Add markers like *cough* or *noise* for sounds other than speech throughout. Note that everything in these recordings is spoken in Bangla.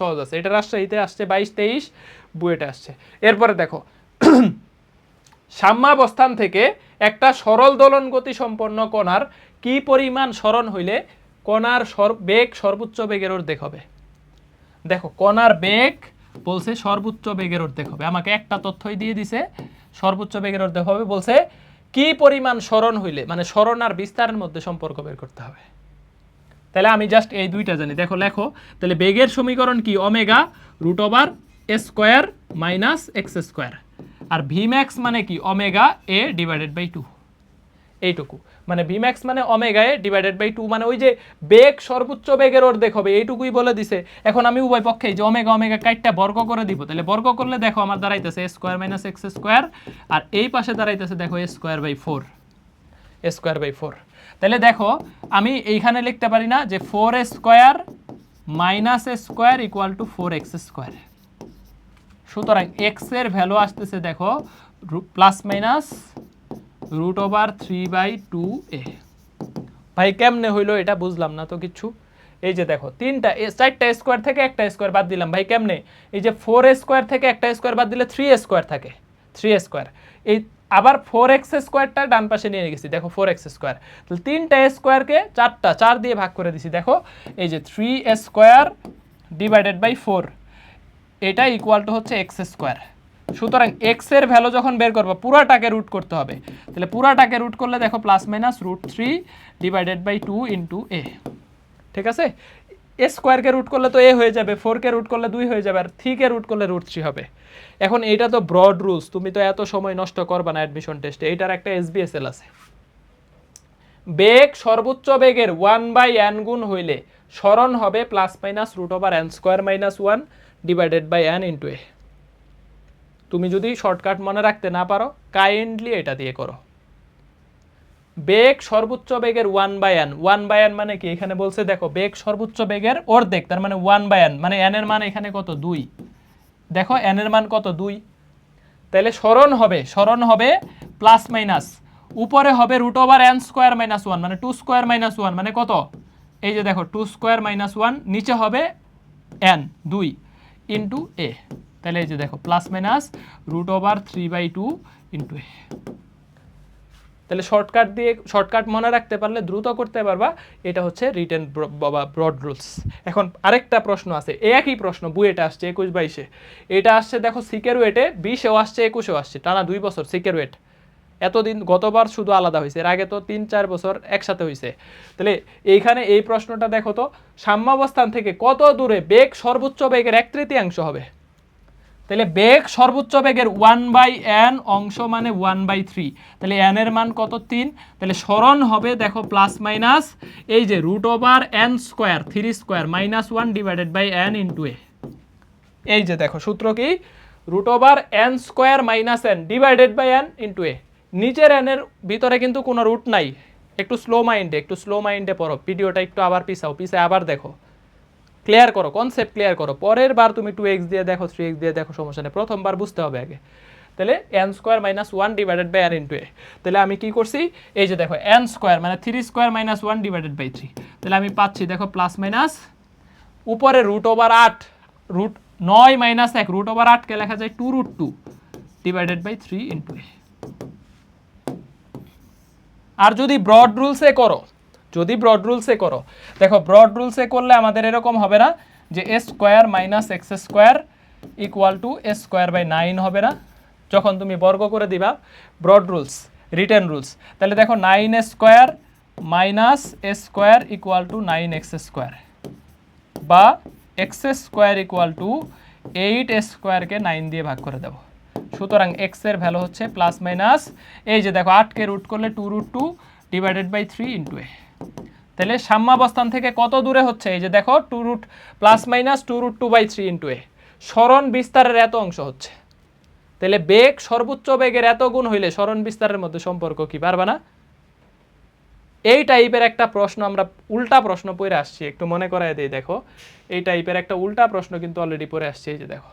সহজ আছে। এটা রাজশাহীতে আসছে, বাইশ, তেইশ, বুয়েটে আসছে। এরপরে দেখো, *clears throat* সাম্যাবস্থান থেকে একটা সরল দোলন গতি সম্পন্ন কণার কি পরিমাণ সরণ হইলে কণার বেগ সর্বোচ্চ বেগের অর্ধেক হবে? দেখো, কণার বেগ বলছে সর্বোচ্চ বেগের অর্ধেক হবে। আমাকে একটা তথ্যই দিয়ে দিছে, সর্বোচ্চ বেগের অর্ধেক হবে বলছে কি পরিমাণ সরণ হইলে মানে সরণ আর বিস্তারের মধ্যে সম্পর্ক বের করতে হবে। তাহলে আমি জাস্ট এই দুইটা জানি। দেখো, লেখো, তাহলে বেগের সমীকরণ কি? Omega root over square minus x square. আর ভিম্যাক্স মানে কি? Omega a divided by two. এইটুকু। মানে ভিম্যাক্স মানে omega a divided by two মানে ওই যে বেগ, সর্বোচ্চ বেগের ওর অর্ধেক হবে, এইটুকুই বলে দিছে। এখন আমি উভয় পক্ষে যে ওমেগা ওমেগা কাইটটা বর্গ করে দিব, তাহলে বর্গ করলে দেখো আমার দাঁড়াইতেছে স্কোয়ার মাইনাস এক্স স্কোয়ার, আর এই পাশে দাঁড়াইতেছে দেখো square by four. Square by four. তাহলে দেখো, আমি এইখানে লিখতে পারি না যে four square minus square equal to four x square. সুতরাং এক্সের ভ্যালু আসতেছে দেখো plus minus root over three by two a. ভাই, কেমনে হইল এটা বুঝলাম না তো কিছু। এই যে দেখো, তিনটা চারটা স্কোয়ার থেকে একটা স্কোয়ার বাদ দিলাম। ভাই, কেমনে? এই যে ফোর স্কোয়ার থেকে একটা স্কোয়ার বাদ দিলে থ্রি স্কোয়ার থাকে। Three square. এই আবার ফোর এক্স স্কোয়ারটা ডান পাশে নিয়ে গেছি। দেখো ফোর এক্স স্কোয়ার তাহলে তিনটা স্কোয়ারকে চারটা, চার দিয়ে ভাগ করে দিছি। দেখো, এই যে three square divided by four এটা ইকুয়াল টু হচ্ছে এক্স স্কোয়ার সুতরাং এক্সের ভ্যালু যখন বের করব, পুরাটাকে রুট করতে হবে। তাহলে পুরাটাকে রুট করলে দেখো plus minus root three divided by two into a ঠিক আছে? এ স্কোয়ারকে রুট করলে তো এ হয়ে যাবে ফোরকে রুট করলে দুই হয়ে যাবে, আর থ্রিকে রুট করলে রুট থ্রি হবে। এখন এইটা তো ব্রড রুলস তুমি তো এত সময় নষ্ট করবা না অ্যাডমিশন টেস্টে এইটার একটা এসবিএসএল আছে। বেগ সর্বোচ্চ বেগের ওয়ান বাই এন গুণ হইলে স্মরণ হবে plus minus root over n square minus one divided by n into a তুমি যদি শর্টকাট মনে রাখতে না পারো কাইন্ডলি এটা দিয়ে করো। বেগ সর্বোচ্চ বেগের one by n one by n মানে কি? এখানে বলছে, দেখো, বেগ সর্বোচ্চ বেগের অর্ধেক, তার মানে ওয়ান বাই এন মানে এন এর মান এখানে কত? দুই। দেখো এন এর মান কত? দুই। তাহলে স্মরণ হবে স্মরণ হবে প্লাস মাইনাস উপরে হবে root over n square minus one মানে টু স্কোয়ার মাইনাস ওয়ান মানে কত? এই যে দেখো টু স্কোয়ার মাইনাস ওয়ান নিচে হবে এন দুই ইন্টু এ তাহলে এই যে দেখো plus minus root over three by two into a তাহলে শর্টকাট দিয়ে শর্টকাট মনে রাখতে পারলে দ্রুত করতে পারবা, এটা হচ্ছে রিটেন বা ব্রড রুলস এখন আরেকটা প্রশ্ন আছে একই প্রশ্ন, বুয়েটা আসছে একুশ বাইশে। এটা আসছে, দেখো সিকের ওয়েটে বিশেও আসছে, একুশেও আসছে, টানা দুই বছর সিকের ওয়েট এতদিন গতবার শুধু আলাদা হয়েছে, এর আগে তো তিন চার বছর একসাথে হয়েছে। তাহলে এইখানে এই প্রশ্নটা দেখো তো, সাম্যাবস্থান থেকে কত দূরে বেগ সর্বোচ্চ বেগের এক তৃতীয়াংশ হবে? তাহলে বেগ সর্বোচ্চ বেগের ওয়ান বাই এন অংশ মানে ওয়ান বাই থ্রি তাহলে এন এর মান কত? তিন। তাহলে স্মরণ হবে, দেখো প্লাস মাইনাস এই যে root over n square three square minus one divided by n into a এই যে দেখো, সূত্র কি? Root over n square minus n divided by n into a নিচের এনের ভিতরে কিন্তু কোনো রুট নাই। একটু স্লো মাইন্ডে একটু স্লো মাইন্ডে পড়ো। ভিডিওটা একটু আবার পিছাও পিসে আবার দেখো। ক্লিয়ার করো কনসেপ্ট ক্লিয়ার করো। পরের বার তুমি টু এক্স দিয়ে দেখো থ্রি এক্স দিয়ে দেখো, সমস্যা নেই। প্রথমবার বুঝতে হবে আগে। তাহলে n square minus one divided by R into a তাহলে আমি কি করছি? এই যে দেখো এন স্কোয়ার মানে three square minus one divided by three তাহলে আমি পাচ্ছি, দেখো প্লাস মাইনাস উপরে রুট ওভার আট রুট নয় মাইনাস এক। রুট ওভার আটকে লেখা যায় two root two divided by three into a আর যদি ব্রড রুলসে করো যদি ব্রড রুলসে করো, দেখো ব্রড রুলসে করলে আমাদের এরকম হবে না যে a square minus x square equal to a square by nine হবে না। যখন তুমি বর্গ করে দিবা ব্রড রুলস রিটেন রুলস তাহলে দেখো nine a square minus a square equal to nine x square বা x square equal to eight a স্কোয়ারকে নাইন দিয়ে ভাগ করে দেবো। সুতরাং এক্সের ভ্যালু হচ্ছে প্লাস মাইনাস এই যে দেখো আটকে রুট করলে two root two divided by three into a তাহলে সাম্যাবস্থান থেকে কত দূরে হচ্ছে? এই যে দেখো two root plus minus two root two by three into a স্মরণ বিস্তারের এত অংশ হচ্ছে। তাহলে বেগ, সর্বোচ্চ বেগের এত গুণ হইলে স্মরণ বিস্তারের মধ্যে সম্পর্ক কি পারবা না? এই টাইপের একটা প্রশ্ন আমরা উল্টা প্রশ্ন পড়ে আসছি, একটু মনে করাই দিই দেখো। এই টাইপের একটা উল্টা প্রশ্ন কিন্তু অলরেডি পড়ে আসছে, এই যে দেখো।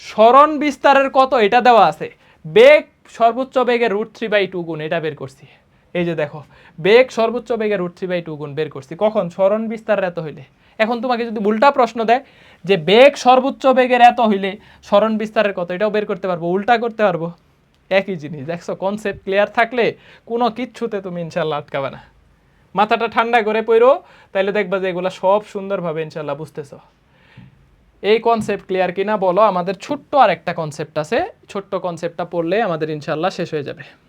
স্মরণ বিস্তারের কত? এটা দেওয়া আছে। বেগ, সর্বোচ্চ বেগে রুট থ্রি বাই টু গুণ, এটা বের করছি। এই যে দেখো, বেগ সর্বোচ্চ বেগে রুট থ্রি বাই টু গুণ বের করছি। কখন? স্মরণ বিস্তারের এত হইলে। এখন তোমাকে যদি উল্টা প্রশ্ন দেয় যে বেগ সর্বোচ্চ বেগের এত হইলে স্মরণ বিস্তারের কত, এটাও বের করতে পারব, উল্টা করতে পারব। একই জিনিস, দেখছ? কনসেপ্ট ক্লিয়ার থাকলে কোনো কিচ্ছুতে তুমি ইনশাল্লাহ আটকাবে না। মাথাটা ঠান্ডা করে পড়ো তাহলে দেখবা যে এগুলো সব সুন্দরভাবে ইনশাল্লাহ বুঝতেছো। এই কনসেপ্ট ক্লিয়ার কিনা বলো? আমাদের ছোট্ট আর একটা কনসেপ্ট আছে। ছোট্ট কনসেপ্টটা পড়লে আমাদের ইনশাল্লাহ শেষ হয়ে যাবে।